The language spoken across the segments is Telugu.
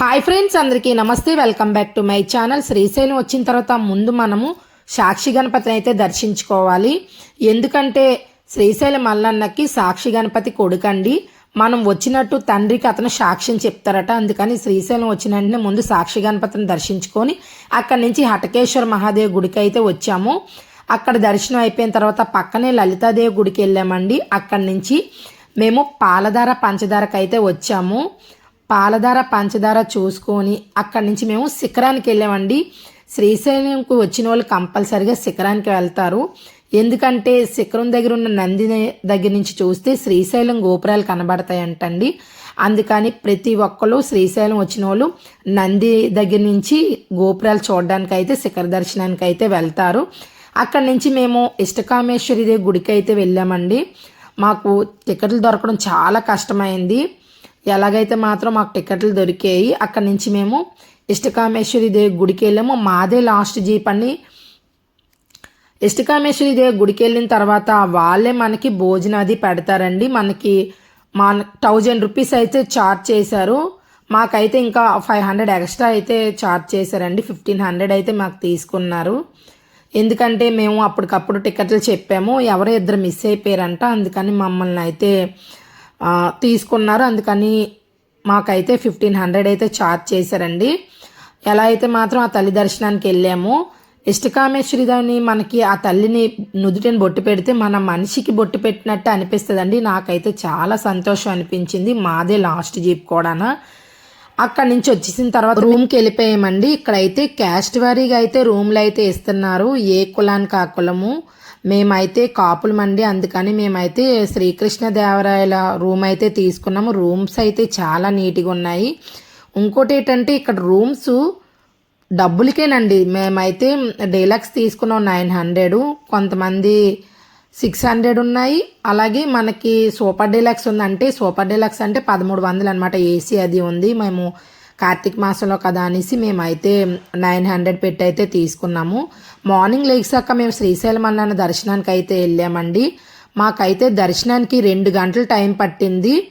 హాయ్ ఫ్రెండ్స్ అందరికీ నమస్తే. Welcome back to my channel Srisailam వచ్చిన తర్వాత ముందు మనము సాక్షి గణపతిని అయితే దర్శించుకోవాలి. ఎందుకంటే శ్రీశైలం మల్లన్నకి సాక్షి గణపతి కొడుకండి. మనం వచ్చినట్టు తండ్రికి అతను సాక్ష్యం చెప్తారట. అందుకని శ్రీశైలం వచ్చిన వెంటనే ముందు సాక్షి గణపతిని దర్శించుకొని అక్కడి నుంచి హటకేశ్వర మహాదేవ్ గుడికి అయితే వచ్చాము. అక్కడ దర్శనం అయిపోయిన తర్వాత పక్కనే లలితాదేవి గుడికి వెళ్ళామండి. అక్కడి నుంచి మేము పాలధార పంచదారకి అయితే వచ్చాము. పాలధార పంచదార చూసుకొని అక్కడి నుంచి మేము శిఖరానికి వెళ్ళామండి. శ్రీశైలంకు వచ్చిన వాళ్ళు కంపల్సరిగా శిఖరానికి వెళ్తారు. ఎందుకంటే శిఖరం దగ్గర ఉన్న నంది దగ్గర నుంచి చూస్తే శ్రీశైలం గోపురాలు కనబడతాయంటండి. అందుకని ప్రతి ఒక్కరు శ్రీశైలం వచ్చిన వాళ్ళు నంది దగ్గర నుంచి గోపురాలు చూడడానికి అయితే శిఖర దర్శనానికి అయితే వెళ్తారు. అక్కడి నుంచి మేము ఇష్టకామేశ్వరి దేవి గుడికి అయితే వెళ్ళామండి. మాకు టికెట్లు దొరకడం చాలా కష్టమైంది. ఎలాగైతే మాత్రం మాకు టికెట్లు దొరికాయి అక్కడి నుంచి మేము ఇష్టకామేశ్వరి దేవి గుడికి వెళ్ళాము. మాదే లాస్ట్ జీప్ అని ఇష్టకామేశ్వరి దేవి గుడికి వెళ్ళిన తర్వాత వాళ్ళే మనకి భోజనం అది పెడతారండి. మనకి మా థౌజండ్ రూపీస్ అయితే చార్జ్ చేశారు. మాకైతే ఇంకా ఫైవ్ హండ్రెడ్ ఎక్స్ట్రా అయితే చార్జ్ చేశారండి. ఫిఫ్టీన్ హండ్రెడ్ అయితే మాకు తీసుకున్నారు. ఎందుకంటే మేము అప్పటికప్పుడు టికెట్లు చెప్పాము. ఎవరో ఇద్దరు మిస్ అయిపోయారంట. అందుకని మమ్మల్ని అయితే తీసుకున్నారు. అందుకని మాకైతే ఫిఫ్టీన్ హండ్రెడ్ అయితే ఛార్జ్ చేశారండి. ఎలా అయితే మాత్రం ఆ తల్లి దర్శనానికి వెళ్ళాము ఇష్టకామేశ్వరిదని మనకి ఆ తల్లిని నుదుటిని బొట్టు పెడితే మన మనిషికి బొట్టు పెట్టినట్టు అనిపిస్తుందండి. నాకైతే చాలా సంతోషం అనిపించింది. మాదే లాస్ట్ జీప్ కూడా అక్కడి నుంచి వచ్చేసిన తర్వాత రూమ్కి వెళ్ళిపోయామండి. ఇక్కడైతే క్యాస్ట్ వారీగా అయితే రూమ్లు అయితే ఇస్తున్నారు. ఏ కులానికి ఆ కులము మేమైతే కాపులమండి. అందుకని మేమైతే శ్రీకృష్ణదేవరాయల రూమ్ అయితే తీసుకున్నాము. రూమ్స్ అయితే చాలా నీట్గా ఉన్నాయి. ఇంకోటి ఏంటంటే ఇక్కడ రూమ్స్ డబ్బులకేనండి. మేమైతే డీలక్స్ తీసుకున్నాం నైన్ హండ్రెడ్. కొంతమంది సిక్స్ హండ్రెడ్ ఉన్నాయి. అలాగే మనకి సూపర్ డీలక్స్ ఉందంటే సూపర్ డీలక్స్ అంటే పదమూడు వందలు అనమాట ఏసీ అది ఉంది. మేము కార్తీక మాసంలో కదా అనేసి మేమైతే నైన్ హండ్రెడ్ పెట్టి అయితే తీసుకున్నాము. మార్నింగ్ లేచాక మేము శ్రీశైలం అన్న దర్శనానికి అయితే వెళ్ళామండి. మాకైతే దర్శనానికి రెండు గంటలు టైం పట్టింది.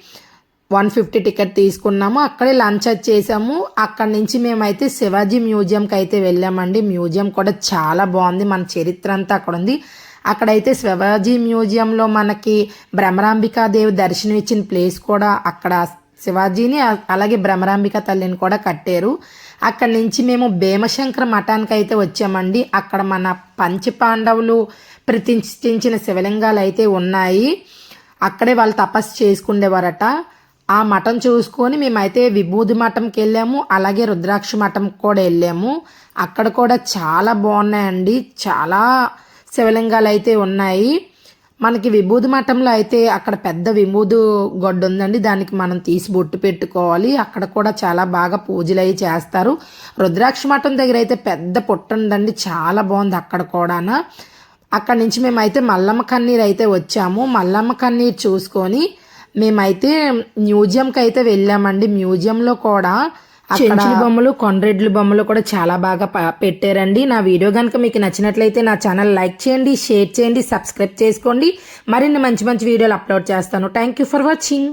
వన్ ఫిఫ్టీ టికెట్ తీసుకున్నాము. అక్కడే లంచ్ చేసాము. అక్కడి నుంచి మేమైతే శివాజీ మ్యూజియంకి అయితే వెళ్ళామండి. మ్యూజియం కూడా చాలా బాగుంది. మన చరిత్ర అంతా అక్కడ ఉంది. అక్కడైతే శివాజీ మ్యూజియంలో మనకి భ్రమరాంబికాదేవి దర్శనం ఇచ్చిన ప్లేస్ కూడా అక్కడ శివాజీని అలాగే భ్రమరాంబిక తల్లిని కూడా కట్టారు. అక్కడి నుంచి మేము భీమశంకర మఠానికి అయితే వచ్చామండి. అక్కడ మన పంచపాండవులు ప్రతిష్ఠించిన శివలింగాలు అయితే ఉన్నాయి. అక్కడే వాళ్ళు తపస్సు చేసుకుండేవారట. ఆ మఠం చూసుకొని మేమైతే విభూది మఠంకి వెళ్ళాము అలాగే రుద్రాక్ష మఠం కూడా వెళ్ళాము. అక్కడ కూడా చాలా బాగున్నాయండి. చాలా శివలింగాలు అయితే ఉన్నాయి. మనకి విభూది మఠంలో అయితే అక్కడ పెద్ద విభూదు గొడ్డు ఉందండి. దానికి మనం తీసి బొట్టు పెట్టుకోవాలి. అక్కడ కూడా చాలా బాగా పూజలు అవి చేస్తారు. రుద్రాక్ష మఠం దగ్గర అయితే పెద్ద పొట్టు ఉందండి. చాలా బాగుంది అక్కడ కూడా అక్కడి నుంచి మేమైతే మల్లమ్మ కన్నీరు అయితే వచ్చాము. మల్లమ్మ కన్నీరు చూసుకొని మేమైతే మ్యూజియంకి అయితే వెళ్ళామండి. మ్యూజియంలో కూడా చెంచుల బొమ్మలు కొండ్రెడ్ల బొమ్మలు కూడా చాలా బాగా పెట్టారండి. నా వీడియో కనుక మీకు నచ్చినట్లయితే నా ఛానల్ లైక్ చేయండి షేర్ చేయండి సబ్స్క్రైబ్ చేసుకోండి. మరిన్ని మంచి మంచి వీడియోలు అప్లోడ్ చేస్తాను. Thank you for watching.